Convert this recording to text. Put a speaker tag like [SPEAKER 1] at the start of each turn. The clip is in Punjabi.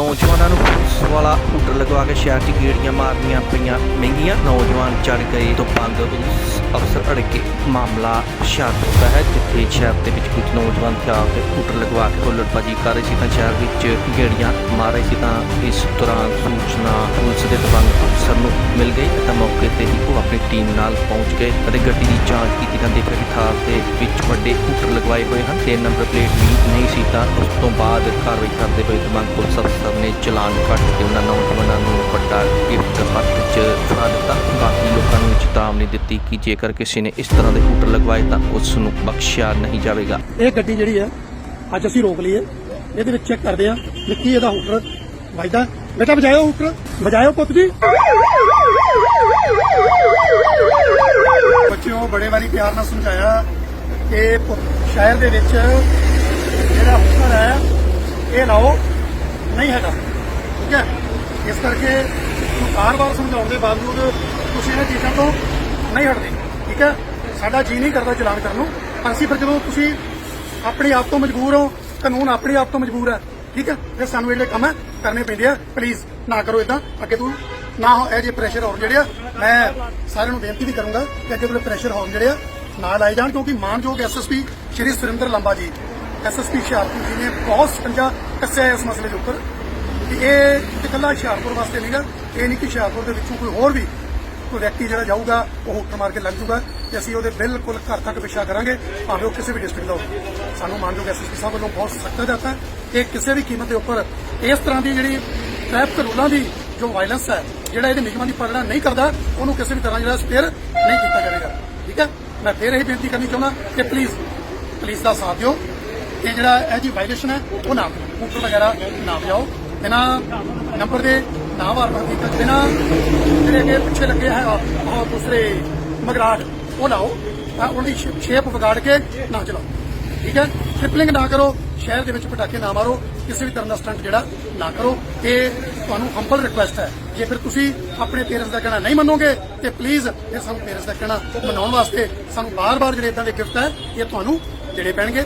[SPEAKER 1] ਨੌਜਵਾਨਾਂ ਨੂੰ ਪੁਲਿਸ ਵਾਲਾ ਹੁੱਡਰ ਲਗਵਾ ਕੇ ਸ਼ਹਿਰ 'ਚ ਗੇੜੀਆਂ ਮਾਰਨੀਆਂ ਪਈਆਂ। ਮਹਿੰਗੀਆਂ ਨੌਜਵਾਨ ਚੜ ਗਏ ਤੋਂ ਪੰਗ ਪੁਲਿਸ ਅਫਸਰ ਅੜਕੇ। ਮਾਮਲਾ ਹੁਸ਼ਿਆਰਪੁਰ ਦਾ ਹੈ, ਜਿੱਥੇ ਸ਼ਹਿਰ ਦੇ ਵਿੱਚ ਕੁਝ ਨੌਜਵਾਨ ਹਥਿਆਰ ਤੇ ਹੁੱਡਰ ਲਗਵਾ ਕੇ ਹੁੱਲੜਬਾਜੀ ਕਰ ਰਹੇ ਸੀ ਤਾਂ ਸ਼ਹਿਰ ਵਿੱਚ ਗੇੜੀਆਂ ਮਾਰ ਰਹੇ ਸੀ ਤਾਂ ਇਸ ਦੌਰਾਨ ਸੂਚਨਾ ਪੁਲਿਸ ਦੇ ਦਬੰਗ ਅਫਸਰ ਨੂੰ ਮਿਲ ਗਈ ਤਾਂ ਮੌਕੇ ਤੇ ਹੀ ਉਹ ਆਪਣੀ ਟੀਮ ਨਾਲ ਪਹੁੰਚ ਗਏ ਅਤੇ ਗੱਡੀ ਦੀ ਜਾਂਚ ਕੀਤੀ ਤਾਂ ਦੇਖਿਆ ਕਿ ਥਾਰ ਦੇ ਵਿੱਚ ਵੱਡੇ ਸਕੂਟਰ ਲਗਵਾਏ ਹੋਏ ਹਨ। ਤੇ ਨੰਬਰ ਪਲੇਟ ਵੀ ਨਹੀਂ ਸੀ ਤਾਂ ਉਸ ਤੋਂ ਬਾਅਦ ਕਾਰਵਾਈ ਕਰਦੇ ਹੋਏ ਦਬੰਗ ਪੁਲਿਸ ਅਫਸਰ ਨੇ ਚਲਾਨ ਕੱਟ ਕੇ ਉਹਨਾਂ ਨੌਜਵਾਨਾਂ ਨੂੰ ਵੱਡਾ ਗਿਫਟ ਹੱਥ 'ਚ ਫੜਾ ਦਿੱਤਾ। ਬਾਕੀ ਲੋਕਾਂ ਨੂੰ ਚੇਤਾਵਨੀ ਦਿੱਤੀ ਕਿ ਜੇਕਰ ਕਿਸੇ ਨੇ ਇਸ ਤਰ੍ਹਾਂ ਦੇ ਹੂਟਰ ਲਗਵਾਏ ਤਾਂ ਉਸ ਨੂੰ ਬਖਸ਼ਿਆ ਨਹੀਂ ਜਾਵੇਗਾ।
[SPEAKER 2] ਇਹ ਗੱਡੀ ਜਿਹੜੀ ਹੈ, ਅੱਜ ਅਸੀਂ ਰੋਕ ਲਈ ਹੈ। ਇਹਦੇ ਵਿੱਚ ਚੈੱਕ ਕਰਦੇ ਆ ਕਿ ਕੀ ਇਹਦਾ ਹੂਟਰ ਵੱਜਦਾ ਬੇਟਾ ਵਜਾਇਓ ਹੂਟਰ ਵਜਾਇਓ ਪੁੱਤ ਜੀ। ਬੱਚਿਓ, ਬੜੇ ਵਾਰੀ ਪਿਆਰ ਨਾਲ ਸਮਝਾਇਆ ਕਿ ਪੁ- ਸ਼ਹਿਰ ਦੇ ਵਿੱਚ ਜਿਹੜਾ ਹੂਟਰ ਹੈ, ਇਹ ਲਾਓ, ਨਹੀਂ ਹੈਗਾ। ਠੀਕ ਹੈ? ਇਸ ਕਰਕੇ ਬਾਰ-ਬਾਰ ਸਮਝਾਉਣ ਦੇ ਬਾਵਜੂਦ ਤੁਸੀਂ ਇਹਨਾਂ ਚੀਜ਼ਾਂ ਤੋਂ ਨਹੀਂ ਹਟਦੇ। ਠੀਕ ਹੈ? ਸਾਡਾ ਜੀ ਨਹੀਂ ਕਰਦਾ ਚਲਾਨ ਕਰਨ ਨੂੰ। ਪਰ ਅਸੀਂ ਫਿਰ ਜਦੋਂ ਤੁਸੀਂ ਆਪਣੇ ਆਪ ਤੋਂ ਮਜਬੂਰ ਹੋ, ਕਾਨੂੰਨ ਆਪਣੇ ਆਪ ਤੋਂ ਮਜਬੂਰ ਹੈ ਠੀਕ ਹੈ ਫਿਰ ਸਾਨੂੰ ਜਿਹੜੇ ਕੰਮ ਕਰਨੇ ਪੈਂਦੇ ਆ। ਪਲੀਜ਼ ਨਾ ਕਰੋ ਇਦਾਂ ਅੱਗੇ ਤੋਂ ਨਾ ਹੋ ਇਹ ਜੇ ਪ੍ਰੈਸ਼ਰ ਹੋਰ ਜਿਹੜੇ ਆ, ਮੈਂ ਸਾਰਿਆਂ ਨੂੰ ਬੇਨਤੀ ਵੀ ਕਰੂੰਗਾ ਕਿ ਅੱਗੇ ਤੋਂ ਪ੍ਰੈਸ਼ਰ ਹੋਰ ਜਿਹੜੇ ਆ, ਨਾ ਲਾਏ ਜਾਣ, ਕਿਉਂਕਿ ਮਾਨਯੋਗ ਐਸਐਸਪੀ ਸ਼੍ਰੀ ਸੁਰਿੰਦਰ ਲੰਬਾ ਜੀ ਐਸਐਸਪੀ ਹੁਸ਼ਿਆਰਪੁਰ ਜੀ ਨੇ ਬਹੁਤ ਸਕੰਜਾ ਕੱਸਿਆ ਇਸ ਮਸਲੇ ਦੇ ਉੱਪਰ ਕਿ ਇਹ ਇਕੱਲਾ ਹੁਸ਼ਿਆਰਪੁਰ ਵਾਸਤੇ ਨਹੀਂਗਾ ਇਹ ਨਹੀਂ ਕਿ ਹੁਸ਼ਿਆਰਪੁਰ ਦੇ ਵਿੱਚੋਂ ਕੋਈ ਹੋਰ ਵੀ ਕੋਈ ਵਿਅਕਤੀ ਜਿਹੜਾ ਜਾਊਗਾ, ਉਹ ਹੁੱਟ ਮਾਰ ਕੇ ਲੰਘ ਜਾਊਗਾ ਤੇ ਅਸੀਂ ਉਹਦੇ ਬਿਲਕੁਲ ਘਰ ਤੱਕ ਪਿੱਛਾ ਕਰਾਂਗੇ, ਭਾਵੇਂ ਉਹ ਕਿਸੇ ਵੀ ਡਿਸਟ੍ਰਿਕਟ ਦਾ ਹੋਵੇ। ਸਾਨੂੰ ਮਾਨਯੋਗ ਐਸਐਸਪੀ ਸਾਹਿਬ ਵੱਲੋਂ ਬਹੁਤ ਸਖਤ ਹਦਾਇਤ ਹੈ ਕਿ ਕਿਸੇ ਵੀ ਕੀਮਤ ਦੇ ਉੱਪਰ ਇਸ ਤਰ੍ਹਾਂ ਦੀ ਜਿਹੜੀ ਟ੍ਰੈਫਿਕ ਰੂਲਾਂ ਦੀ ਜੋ ਵਾਇਲੈਂਸ ਹੈ, ਜਿਹੜਾ ਇਹਦੇ ਨਿਯਮਾਂ ਦੀ ਪਾਲਣਾ ਨਹੀਂ ਕਰਦਾ, ਉਹਨੂੰ ਕਿਸੇ ਵੀ ਤਰ੍ਹਾਂ ਜਿਹੜਾ ਸਪੇਅਰ ਨਹੀਂ ਕੀਤਾ ਜਾਵੇਗਾ। ਠੀਕ ਹੈ? ਮੈਂ ਫੇਰ ਇਹ ਬੇਨਤੀ ਕਰਨੀ ਚਾਹੁੰਦਾ ਕਿ ਪਲੀਜ਼ ਪੁਲਿਸ ਦਾ ਸਾਥ ਦਿਓ। ਇਹ ਜਿਹੜਾ ਇਹ ਜੀ ਵਾਇਲੇਸ਼ਨ ਹੈ, ਉਹ ਨਾ ਕਰੋ। ਵਗੈਰਾ ਨਾ ਵਜਾਓ। ਬਿਨਾਂ ਨੰਬਰ ਦੇ ਨਾ ਵਾਰ ਵਾਰ ਕੀਤਾ, ਬਿਨਾਂ ਜਿਹੜੇ ਅੱਗੇ ਪਿੱਛੇ ਲੱਗੇ ਹੈ ਉਹ ਦੂਸਰੇ ਮਗਰਾਟ ਉਹ ਲਾਓ ਤਾਂ ਉਹਦੀ ਸ਼ੇਪ ਵਿਗਾੜ ਕੇ ਨਾ ਚਲਾਓ। ਠੀਕ ਹੈ? ਟ੍ਰਿਪਲਿੰਗ ਨਾ ਕਰੋ, ਸ਼ਹਿਰ ਦੇ ਵਿੱਚ ਪਟਾਕੇ ਨਾ ਮਾਰੋ, ਕਿਸੇ ਵੀ ਤਰ੍ਹਾਂ ਦਾ ਸਟੰਟ ਜਿਹੜਾ, ਨਾ ਕਰੋ। ਇਹ ਤੁਹਾਨੂੰ ਹੰਬਲ ਰਿਕੁਐਸਟ ਹੈ। ਜੇ ਫਿਰ ਤੁਸੀਂ ਆਪਣੇ ਪੇਰੈਂਟਸ ਦਾ ਕਹਿਣਾ ਨਹੀਂ ਮੰਨੋਗੇ, ਤੇ ਪਲੀਜ਼ ਇਹ ਸਾਨੂੰ ਪੇਰੈਂਟਸ ਦਾ ਕਹਿਣਾ ਮਨਾਉਣ ਵਾਸਤੇ ਸਾਨੂੰ ਬਾਰ-ਬਾਰ ਜਿਹੜੇ ਇਦਾਂ ਦੇ ਗਿਫਟ ਹੈ, ਇਹ ਤੁਹਾਨੂੰ ਦੇਣੇ ਪੈਣਗੇ।